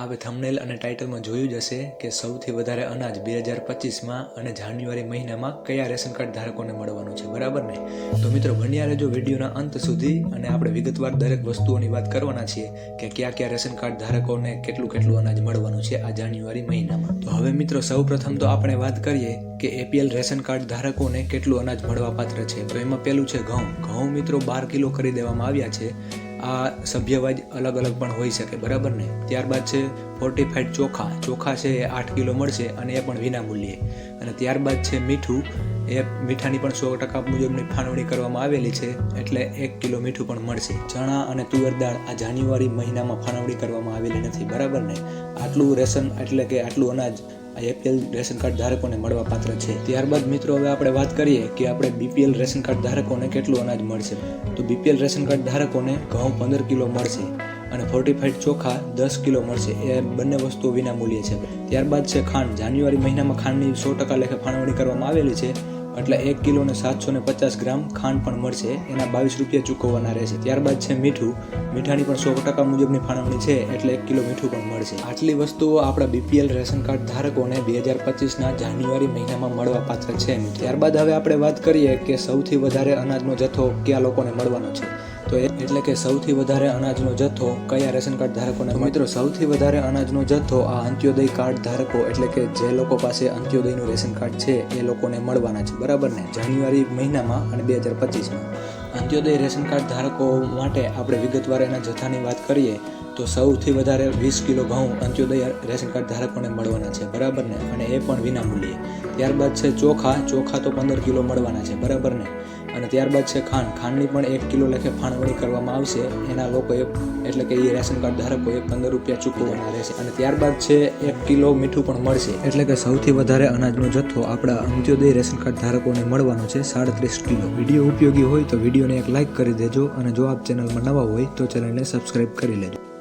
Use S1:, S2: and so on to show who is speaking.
S1: હવે થંબનેલ અને ટાઇટલમાં જોયું જ હશે કે સૌથી વધારે અનાજ બે હજાર પચીસમાં અને જાન્યુઆરી મહિનામાં કયા રેશન કાર્ડ ધારકોને મળવાનું છે, બરાબર ને? તો મિત્રો બન્યા રહેજો વિડીયોના અંત સુધી અને આપણે વિગતવાર દરેક વસ્તુઓની વાત કરવાના છીએ કે કયા કયા રેશન કાર્ડ ધારકોને કેટલું કેટલું અનાજ મળવાનું છે આ જાન્યુઆરી મહિનામાં. તો હવે મિત્રો સૌ પ્રથમ તો આપણે વાત કરીએ કે એપીએલ રેશન કાર્ડ ધારકોને કેટલું અનાજ મળવા પાત્ર છે. તો એમાં પેલું છે ઘઉં. ઘઉં મિત્રો બાર કિલો કરી દેવામાં આવ્યા છે. આ સભ્યવાજ અલગ અલગ પણ હોઈ શકે, બરાબર ને? ત્યારબાદ છે ફોર્ટિફાઈડ ચોખા. ચોખા છે એ આઠ કિલો મળશે અને એ પણ વિના મૂલ્યે. અને ત્યારબાદ છે મીઠું. એ મીઠાની પણ સો ટકા મુજબની ફાળવણી કરવામાં આવેલી છે, એટલે એક કિલો મીઠું પણ મળશે. ચણા અને તુવેર દાળ આ જાન્યુઆરી મહિનામાં ફાળવણી કરવામાં આવેલી નથી, બરાબર ને? આટલું રેશન એટલે કે આટલું અનાજ આ એપીએલ રેશન કાર્ડ ધારકોને મળવા પાત્ર છે. ત્યારબાદ મિત્રો, હવે આપણે વાત કરીએ કે આપણે બીપીએલ રેશન કાર્ડ ધારકોને કેટલું અનાજ મળશે. તો બીપીએલ રેશન કાર્ડ ધારકોને ઘઉં પંદર કિલો મળશે અને ફોર્ટિફાઈડ ચોખા દસ કિલો મળશે. એ બંને વસ્તુઓ વિના મૂલ્યે છે. ત્યારબાદ છે ખાંડ. જાન્યુઆરી મહિનામાં ખાંડની સો ટકા લેખે ફાળવણી કરવામાં આવેલી છે. એટલે એક કિલો ને સાતસો ને પચાસ ગ્રામ ખાંડ પણ મળશે. એના બાવીસ રૂપિયા ચૂકવવાના રહેશે. ત્યારબાદ છે મીઠું. મીઠાની પણ સો ટકા મુજબની ફાળવણી છે, એટલે એક કિલો મીઠું પણ મળશે. આટલી વસ્તુઓ આપણા બીપીએલ રેશન કાર્ડ ધારકોને બે હજાર પચીસના જાન્યુઆરી મહિનામાં મળવા પાત્ર છે. ત્યારબાદ હવે આપણે વાત કરીએ કે સૌથી વધારે અનાજનો જથ્થો કયા લોકોને મળવાનો છે? તો એટલે કે સૌથી વધારે અનાજનો જથ્થો કયા રેશન કાર્ડ ધારકોને મિત્રો, સૌથી વધારે અનાજનો જથ્થો આ અંત્યોદય કાર્ડ ધારકો એટલે કે જે લોકો પાસે અંત્યોદયનું રેશન કાર્ડ છે, એ લોકોને મળવાના છે. બરાબર ને? જાન્યુઆરી મહિનામાં અને બે હજાર પચીસમાં. અંત્યોદય રેશન કાર્ડ ધારકો માટે આપણે વિગતવાર એના જથ્થાની વાત કરીએ, તો સૌથી વધારે વીસ કિલો ઘઉં અંત્યોદય રેશન કાર્ડ ધારકોને મળવાના છે. બરાબર ને? અને એ પણ વિનામૂલ્યે. ત્યારબાદ છે ચોખા. ચોખા તો પંદર કિલો મળવાના છે. બરાબર ને? અને ત્યારબાદ છે ખાંડ. ખાંડની પણ એક કિલો લેખે ફાળવણી કરવામાં આવશે. એના લોકોએ, એટલે કે એ રેશન કાર્ડ ધારકોએ પંદર રૂપિયા ચૂકવવાના રહેશે. અને ત્યારબાદ છે એક કિલો મીઠું પણ મળશે. એટલે કે સૌથી વધારે અનાજનો જથ્થો આપણા અંત્યોદય રેશન કાર્ડ ધારકોને મળવાનો છે સાડત્રીસ કિલો. વીડિયો ઉપયોગી હોય તો વિડીયોને એક લાઇક કરી દેજો અને જો આપ ચેનલમાં નવા હોય તો ચેનલને સબસ્ક્રાઈબ કરી લેજો.